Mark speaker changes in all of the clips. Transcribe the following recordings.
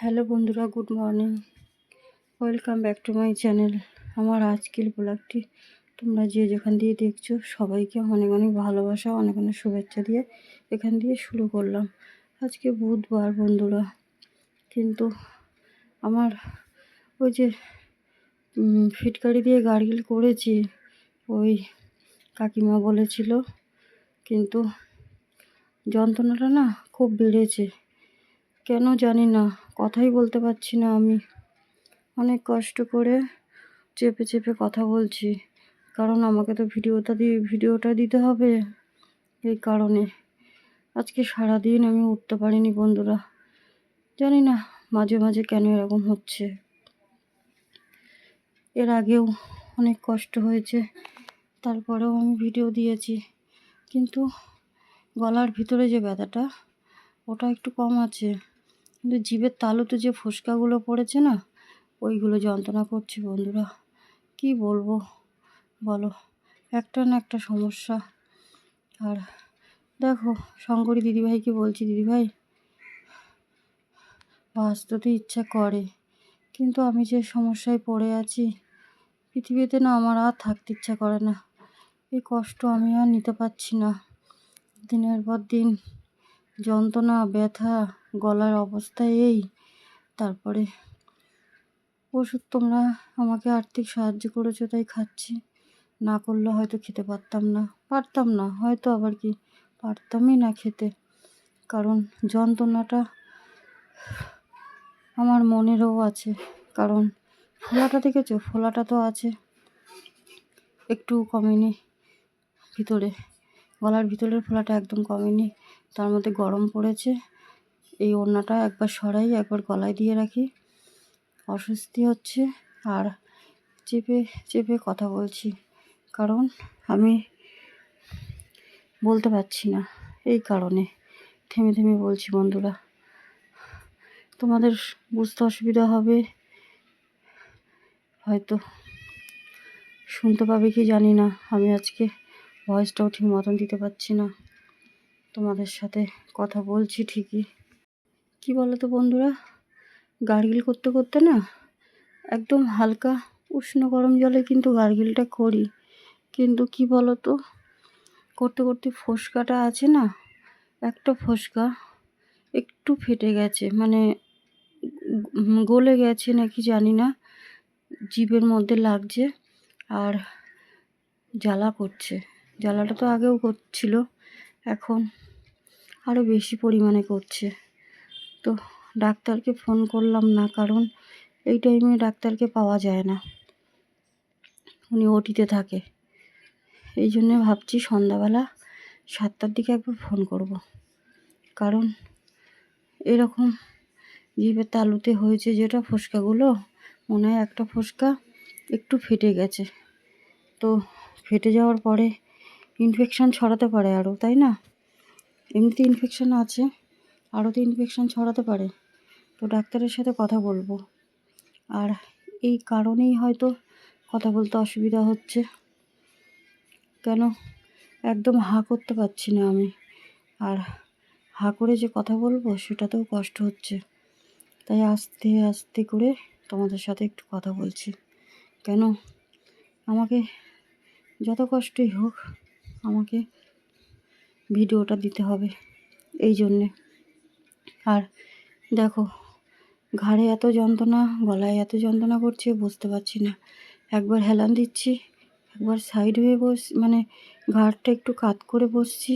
Speaker 1: Hello বন্ধুরা, good morning. Welcome back to my channel. আমার আজকের ব্লগটি তোমরা যে যেখান দিয়ে দেখছ, সবাইকে অনেক অনেক ভালোবাসা, অনেক অনেক শুভেচ্ছা দিয়ে এখান দিয়ে শুরু করলাম। আজকে বুধবার বন্ধুরা, কিন্তু আমার ওই যে ফিটকারি দিয়ে গার্গিল করেছি, ওই কাকিমা বলেছিল, কিন্তু যন্ত্রণাটা না খুব বেড়েছে। কেন জানি না, কথাই বলতে পারছি না আমি। অনেক কষ্ট করে চেপে চেপে কথা বলছি। কারণ আমাকে তো ভিডিওটা দিয়ে, ভিডিওটা দিতে হবে এই কারণে। আজকে সারাদিন আমি উঠতে পারিনি বন্ধুরা। জানি না মাঝে মাঝে কেন এরকম হচ্ছে। এর আগেও অনেক কষ্ট হয়েছে, তারপরেও আমি ভিডিও দিয়েছি। কিন্তু গলার ভিতরে যে ব্যথাটা, ওটা একটু কম আছে। কিন্তু জিভের তালুতে যে ফুসকাগুলো পড়েছে না, ওইগুলো যন্ত্রণা করছে বন্ধুরা। কি বলব? বলো, একটা না একটা সমস্যা। আর দেখো, শঙ্করী দিদিভাইকে বলছি দিদিভাই? বাঁচতে ইচ্ছা করে, কিন্তু আমি যে সমস্যায় পড়ে আছি, পৃথিবীতে না আমার আর থাকতে ইচ্ছা করে না। এই কষ্ট আমি আর নিতে পারছি না। দিনের পর দিন যন্ত্রণা, ব্যথা গলার অবস্থা এই। তারপরে ওষুধ তোমরা আমাকে আর্থিক সাহায্য করেছ, তাই খাচ্ছি। না করলে হয়তো খেতে পারতাম না। পারতাম না, হয়তো আবার কি পারতামই না খেতে। কারণ যন্ত্রণাটা আমার মনেরও আছে। কারণ ফোলাটা দেখেছ? ফোলাটা তো আছে। একটু কমেনি ভিতরে। গলার ভিতরের ফোলাটা একদম কমেনি। তার মধ্যে গরম পড়েছে। এই ওড়নাটা একবার সরাই, একবার গলায় দিয়ে রাখি। অস্বস্তি হচ্ছে আর চেপে চেপে কথা বলছি, কারণ আমি বলতে পারছি না এই কারণে। থেমে থেমে বলছি, বন্ধুরা, তোমাদের বুঝতে অসুবিধা হবে, হয়তো শুনতে পাবে কি জানি না। আমি আজকে ভয়েসটাও ঠিক মতন দিতে পারছি না। তোমাদের সাথে কথা বলছি ঠিকই। কি বলো তো বন্ধুরা? গার্গিল করতে করতে না একদম হালকা উষ্ণ গরম জলে কিন্তু গার্গিলটা করি। কিন্তু কি বলো তো করতে করতে ফোসকাটা আছে না, একটা ফোসকা একটু ফেটে গেছে মানে গলে গেছে নাকি জানি না, জিভের মধ্যে লাগছে আর জ্বালা করছে। জ্বালাটা তো আগেও করছিল, এখন আরও বেশি পরিমাণে করছে। তো ডাক্তারকে ফোন করলাম না, কারণ এই টাইমে ডাক্তারকে পাওয়া যায় না। উনি ওটিতে থাকে। এই জন্যে ভাবছি সন্ধ্যাবেলা সাতটার দিকে একবার ফোন করব। কারণ এরকম জিভের তালুতে হয়েছে যেটা ফোসকাগুলো, মনে হয় একটা ফোসকা একটু ফেটে গেছে। তো ফেটে যাওয়ার পরে ইনফেকশান ছড়াতে পারে আরও তাই না? এমনিতে ইনফেকশান আছে। আরও তো ইনফেকশান ছড়াতে পারে। তো ডাক্তারের সাথে কথা বলব। আর এই কারণেই হয়তো কথা বলতে অসুবিধা হচ্ছে। কেন? একদম হা করতে পারছি না আমি। আর হা করে যে কথা বলব, সেটাতেও কষ্ট হচ্ছে। তাই আস্তে আস্তে করে তোমাদের সাথে একটু কথা বলছি। কেন? আমাকে যত কষ্টই হোক, আমাকে ভিডিওটা দিতে হবে। এই জন্যে। আর দেখো, ঘাড়ে এত যন্ত্রণা, গলায় এত যন্ত্রণা করছে, বুঝতে পারছি না। একবার হেলান দিচ্ছি, একবার সাইড হয়ে বস মানে ঘাড়টা একটু কাত করে বসছি,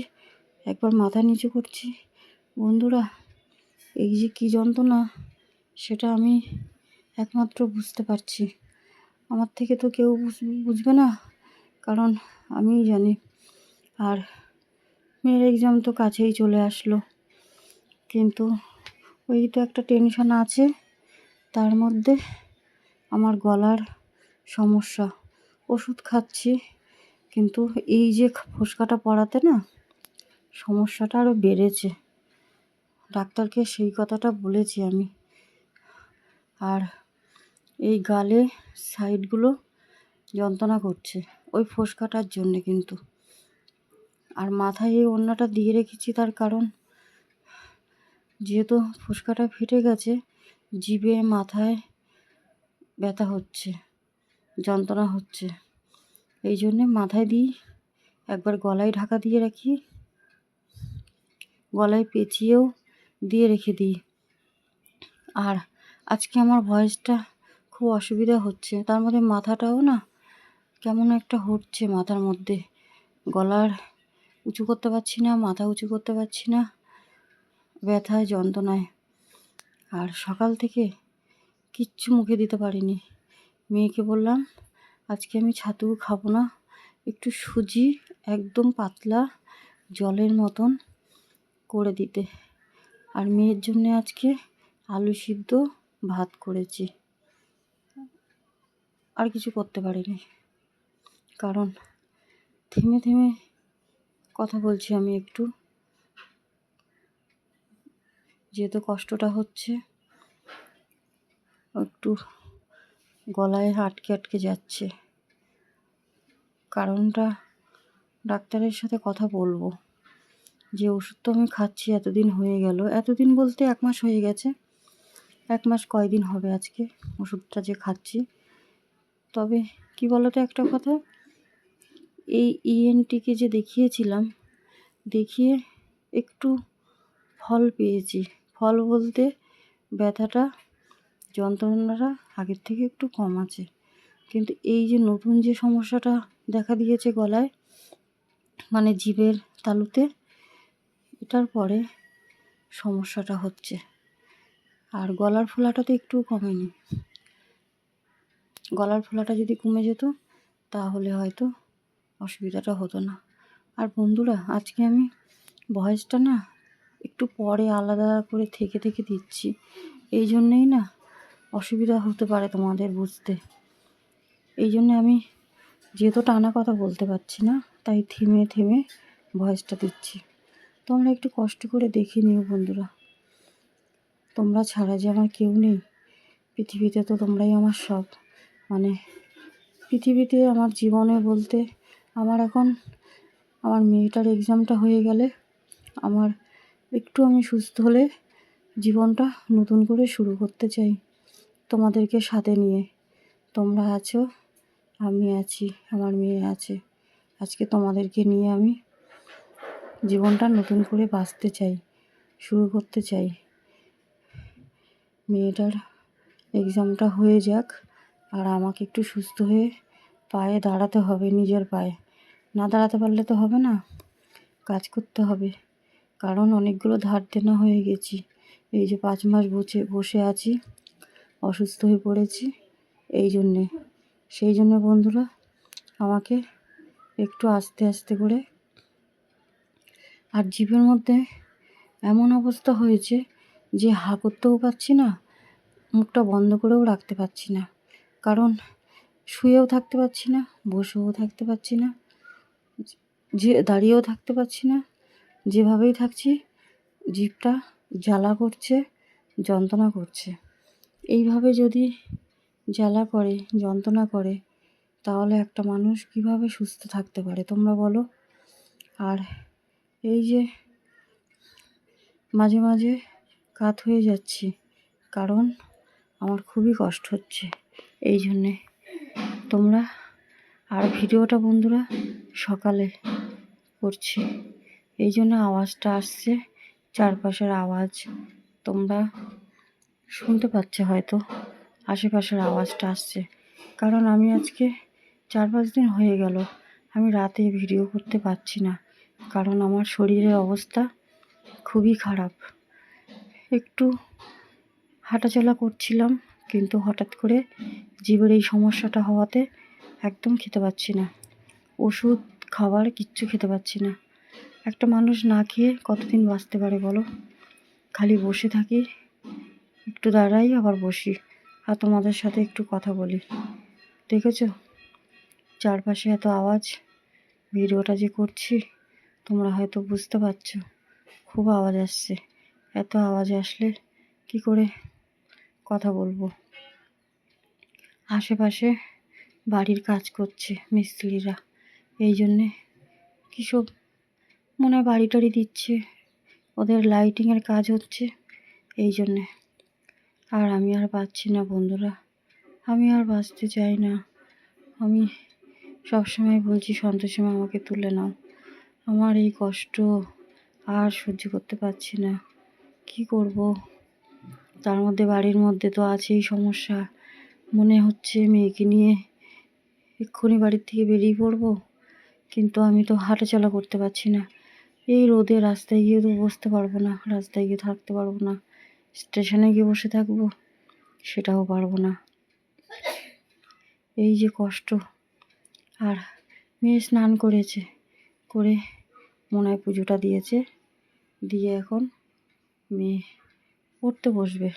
Speaker 1: একবার মাথা নিচু করছি। বন্ধুরা, এই যে কী যন্ত্রণা, সেটা আমি একমাত্র বুঝতে পারছি। আমার থেকে তো কেউ বুঝবে না, কারণ আমিই জানি। আর মেয়ের এক্সাম তো কাছেই চলে আসলো। কিন্তু ওই তো একটা টেনশন আছে। তার মধ্যে আমার গলার সমস্যা। ওষুধ খাচ্ছি, কিন্তু এই যে ফোসকাটা পড়াতে না, সমস্যাটা আরও বেড়েছে। ডাক্তারকে সেই কথাটা বলেছি আমি। আর এই গালে সাইডগুলো যন্ত্রণা করছে ওই ফোসকাটার জন্যে কিন্তু। আর মাথায় এই ওড়নাটা দিয়ে রেখেছি তার কারণ যেহেতু ফুসকাটা ফেটে গেছে, জিভে, মাথায় ব্যথা হচ্ছে, যন্ত্রণা হচ্ছে। এই জন্যে মাথায় দিই, একবার গলায় ঢাকা দিয়ে রাখি, গলায় পেঁচিয়েও দিয়ে রেখে দিই। আর আজকে আমার ভয়েসটা খুব অসুবিধা হচ্ছে, তার মধ্যে মাথাটাও না কেমন একটা হচ্ছে মাথার মধ্যে। গলার উঁচু করতে পারছি না, মাথা উঁচু করতে পারছি না। ব্যথায় যন্ত্রণায়। আর সকাল থেকে কিচ্ছু মুখে দিতে পারিনি। মেয়েকে বললাম, আজকে আমি ছাতু খাব না, একটু সুজি একদম পাতলা জলের মতন করে দিতে। আর মেয়ের জন্য আজকে আলু সিদ্ধ ভাত করেছি। আর কিছু করতে পারিনি। কারণ থেমে থেমে কথা বলছি আমি একটু। যেহেতু কষ্টটা হচ্ছে, একটু গলায় আটকে আটকে যাচ্ছে। কারণটা ডাক্তারের সাথে কথা বলব। যে ওষুধ তো আমি খাচ্ছি, এতদিন হয়ে গেল। এতদিন বলতে এক মাস হয়ে গেছে। এক মাস কয়দিন হবে আজকে ওষুধটা যে খাচ্ছি? তবে কি বলতো একটা কথা? এই ইএনটিকে যে দেখিয়েছিলাম, দেখিয়ে একটু ফল পেয়েছি। ফল বলতে ব্যথাটা, যন্ত্রণাটা আগের থেকে একটু কম আছে। কিন্তু এই যে নতুন যে সমস্যাটা দেখা দিয়েছে গলায় মানে জীবের তালুতে, এটার পরে সমস্যাটা হচ্ছে। আর গলার ফোলাটা তো একটুও কমেনি। গলার ফোলাটা যদি কমে যেত, তাহলে হয়তো অসুবিধাটা হতো না। আর বন্ধুরা, আজকে আমি ভয়েসটা না একটু পরে আলাদা করে থেকে থেকে দিচ্ছি। এই জন্যেই না অসুবিধা হতে পারে তোমাদের বুঝতে। এই জন্যে আমি যেহেতু টানা কথা বলতে পারছি না, তাই থেমে থেমে ভয়েসটা দিচ্ছি। তোমরা একটু কষ্ট করে দেখে নিও বন্ধুরা। তোমরা ছাড়া যে আমার কেউ নেই। পৃথিবীতে তো তোমরাই আমার সব। মানে পৃথিবীতে আমার জীবনে বলতে আমার এখন আমার মেয়েটার এক্সামটা হয়ে গেলে আমার একটু আমি সুস্থ হলে জীবনটা নতুন করে শুরু করতে চাই। তোমাদেরকে সাথে নিয়ে। তোমরা আছো, আমি আছি, আমার মেয়ে আছে। আজকে তোমাদেরকে নিয়ে আমি জীবনটা নতুন করে বাঁচতে চাই, শুরু করতে চাই। মেয়েটার এক্সামটা হয়ে যাক, আর আমাকে একটু সুস্থ হয়ে পায়ে দাঁড়াতে হবে, নিজের পায়ে। না দাঁড়াতে পারলে তো হবে না, কাজ করতে হবে। কারণ অনেকগুলো ধার দেনা হয়ে গেছি। এই যে পাঁচ মাস বসে বসে আছি, অসুস্থ হয়ে পড়েছি এই জন্যে। সেই জন্য বন্ধুরা, আমাকে একটু আস্তে আস্তে করে আর জিভের মধ্যে এমন অবস্থা হয়েছে যে হা করতেও পারছি না, মুখটা বন্ধ করেও রাখতে পারছি না। কারণ শুয়েও থাকতে পারছি না, বসেও থাকতে পারছি না, যে, দাঁড়িয়েও থাকতে পারছি না যেভাবেই থাকছি, জিভটা জ্বালা করছে, যন্ত্রণা করছে। এইভাবে যদি জ্বালা করে, যন্ত্রণা করে, তাহলে একটা মানুষ কীভাবে সুস্থ থাকতে পারে তোমরা বলো? আর এই যে মাঝে মাঝে কাত হয়ে যাচ্ছি, কারণ আমার খুবই কষ্ট হচ্ছে। এই জন্যে তোমরা আর ভিডিওটা বন্ধুরা সকালে করছি। এই জন্য আওয়াজটা আসছে, চারপাশের আওয়াজ তোমরা শুনতে পাচ্ছ হয়তো, আশেপাশের আওয়াজটা আসছে। কারণ আমি আজকে চার পাঁচ দিন হয়ে গেল, আমি রাতে ভিডিও করতে পারছি না। কারণ আমার শরীরের অবস্থা খুবই খারাপ। একটু হাঁটাচলা করছিলাম, কিন্তু হঠাৎ করে জীবের এই সমস্যাটা হওয়াতে একদম খেতে পাচ্ছি না। ওষুধ, খাবার কিচ্ছু খেতে পাচ্ছি না। একটা মানুষ না খেয়ে কতদিন বাঁচতে পারে বলো? খালি বসে থাকি, একটু দাঁড়াই, আবার বসি। আর তোমাদের সাথে একটু কথা বলি। দেখেছ? চারপাশে এত আওয়াজ, ভিডিওটা যে করছি, তোমরা হয়তো বুঝতে পারছ। খুব আওয়াজ আসছে। এত আওয়াজ আসলে কি করে কথা বলব? আশেপাশে বাড়ির কাজ করছে মিস্ত্রিরা। এই জন্যে কী সব মনে হয় বাড়ি টাড়ি দিচ্ছে। ওদের লাইটিংয়ের কাজ হচ্ছে এই জন্যে। আর আমি আর পাচ্ছি না বন্ধুরা। আমি আর বাঁচতে চাই না। আমি সবসময় বলছি, সন্তোষী আমাকে তুলে নাও। আমার এই কষ্ট আর সহ্য করতে পারছি না। কি করব? তার মধ্যে, বাড়ির মধ্যে তো আছেই সমস্যা। মনে হচ্ছে মেয়েকে নিয়ে এক্ষুনি বাড়ির থেকে বেরিয়ে পড়ব। কিন্তু আমি তো হাঁটাচলা করতে পারছি না। এই রোদে রাস্তায় গিয়ে তো বসতে পারব না, রাস্তায় গিয়ে থাকতে পারব না, স্টেশনে গিয়ে বসে থাকব, সেটাও পারব না। এই যে কষ্ট, আর মেয়ে স্নান করেছে, করে মনে হয় পুজোটা দিয়েছে, দিয়ে এখন মেয়ে পড়তে বসবে।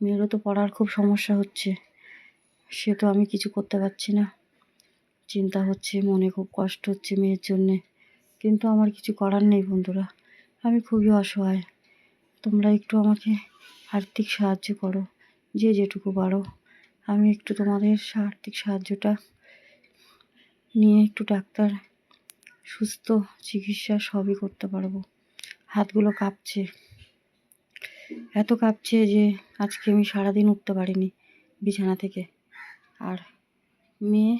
Speaker 1: মেয়েরও তো পড়ার খুব সমস্যা হচ্ছে, সে তো আমি কিছু করতে পারছি না। চিন্তা হচ্ছে, মনে খুব কষ্ট হচ্ছে মেয়ের জন্যে। কিন্তু আমার কিছু করার নেই বন্ধুরা। আমি খুবই অসহায়। তোমরা একটু আমাকে আর্থিক সাহায্য করো, যে যেটুকু পারো। আমি একটু তোমাদের আর্থিক সাহায্যটা নিয়ে একটু ডাক্তার সুস্থ চিকিৎসা সবই করতে পারব। হাতগুলো কাঁপছে। এত কাঁপছে যে আজকে আমি সারাদিন উঠতে পারিনি বিছানা থেকে। আর মেয়ে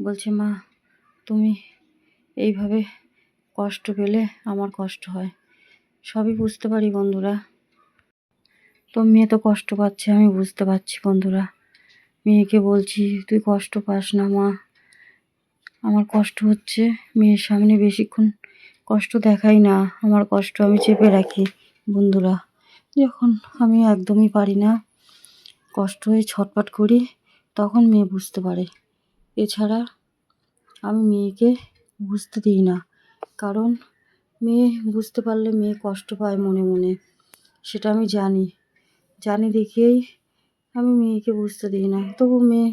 Speaker 1: বলছে, মা, তুমি এইভাবে কষ্ট পেলে আমার কষ্ট হয়। সবই বুঝতে পারি বন্ধুরা। তো মেয়ে তো কষ্ট পাচ্ছে, আমি বুঝতে পারছি বন্ধুরা। মেয়েকে বলছি, তুই কষ্ট পাস না মা। আমার কষ্ট হচ্ছে, মেয়ের সামনে বেশিক্ষণ কষ্ট দেখাই না। আমার কষ্ট আমি চেপে রাখি বন্ধুরা। যখন আমি একদমই পারি না, কষ্ট হয়ে ছটপট করি, তখন মেয়ে বুঝতে পারে। এছাড়া আমি মেয়েকে বুঝতে দিই না। কারণ মেয়ে বুঝতে পারলে মেয়ে কষ্ট পায় মনে মনে, সেটা আমি জানি। জানি দেখেই আমি মেয়েকে বুঝতে দিই না। তবু মেয়ে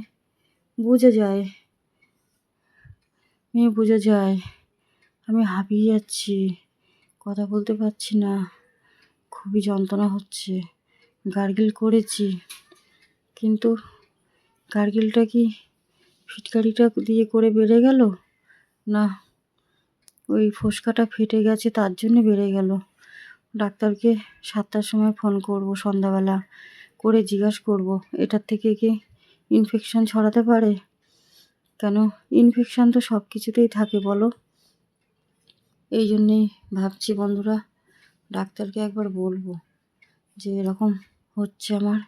Speaker 1: বুঝে যায়। মেয়ে বুঝে যায়। আমি হাঁপিয়ে যাচ্ছি। কথা বলতে পারছি না। খুবই যন্ত্রণা হচ্ছে। গার্গিল করেছি। কিন্তু গার্গিলটা কি ফিটকারিটা দিয়ে করে বেড়ে গেল? না ওই ফোসকাটা ফেটে গেছে, তার জন্য বেড়ে গেল। ডাক্তারকে সাতটার সময় ফোন করব, সন্ধ্যাবেলা করে জিজ্ঞাসা করব, এটার থেকে কি ইনফেকশান ছড়াতে পারে? কেন? ইনফেকশান তো সব কিছুতেই থাকে, বলো। এই জন্যেই ভাবছি বন্ধুরা, ডাক্তারকে একবার বলব যে এরকম হচ্ছে আমার।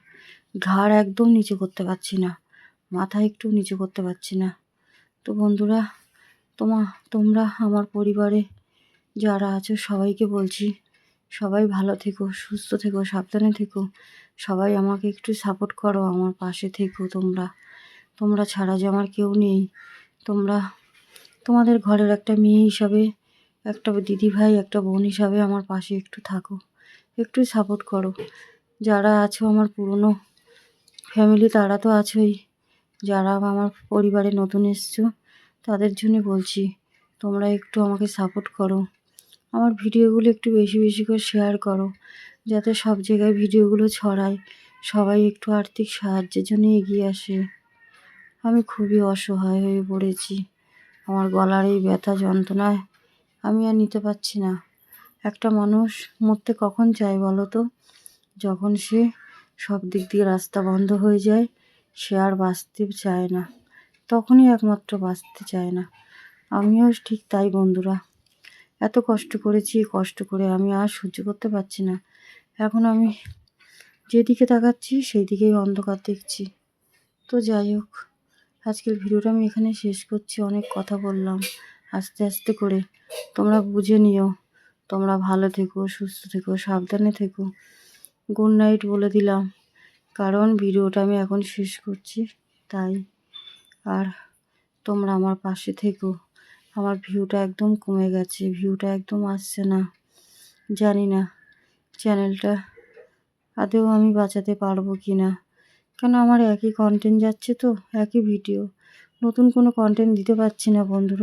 Speaker 1: ঘাড় একদম নিচু করতে পারছি না, মাথা একটু নিচু করতে পারছি না। তো বন্ধুরা তোমা, তোমরা আমার পরিবারে যারা আছো সবাইকে বলছি, সবাই ভালো থেকো, সুস্থ থেকো, সাবধানে থেকো। সবাই আমাকে একটু সাপোর্ট করো, আমার পাশে থেকো তোমরা। তোমরা ছাড়া যে আমার কেউ নেই। তোমরা, তোমাদের ঘরের একটা মেয়ে হিসাবে, একটা দিদি ভাই একটা বোন হিসাবে আমার পাশে একটু থাকো। একটু সাপোর্ট করো। যারা আছো আমার পুরনো ফ্যামিলি তারা তো আছোই। যারা আমার পরিবারে নতুন এসছো তাদের জন্য বলছি, তোমরা একটু আমাকে সাপোর্ট করো। আমার ভিডিওগুলো একটু বেশি বেশি করে শেয়ার করো, যাতে সব জায়গায় ভিডিওগুলো ছড়ায়, সবাই একটু আর্থিক সাহায্যের জন্য এগিয়ে আসে। আমি খুবই অসহায় হয়ে পড়েছি। আমার গলার এই ব্যথা যন্ত্রণায় আমি আর নিতে পারছি না। একটা মানুষ মরতে কখন চায় বলো তো? যখন সে সব দিক দিয়ে রাস্তা বন্ধ হয়ে যায়, সে আর বাঁচতে চায় না। তখনই একমাত্র বাঁচতে চায় না। আমিও ঠিক তাই, বন্ধুরা। এত কষ্ট করেছি, কষ্ট করে আমি আর সহ্য করতে পারছি না। এখন আমি যেদিকে তাকাচ্ছি সেই দিকেই অন্ধকার দেখছি। তো যাই হোক, আজকের ভিডিওটা আমি এখানে শেষ করছি। অনেক কথা বললাম আস্তে আস্তে করে। তোমরা বুঝে নিও। তোমরা ভালো থেকো, সুস্থ থেকো, সাবধানে থেকো। গুড নাইট বলে দিলাম। কারণ ভিডিওটা আমি এখন শেষ করছি, তাই। আর তোমরা আমার পাশে থেকো। আমার ভিউটা একদম কমে গেছে, ভিউটা একদম আসছে না। জানি না, চ্যানেলটা আদেও আমি বাঁচাতে পারব কি না। কেন আমার একই কন্টেন্ট যাচ্ছে তো, একই ভিডিও নতুন কোনো কন্টেন্ট দিতে পারছি না বন্ধুরা।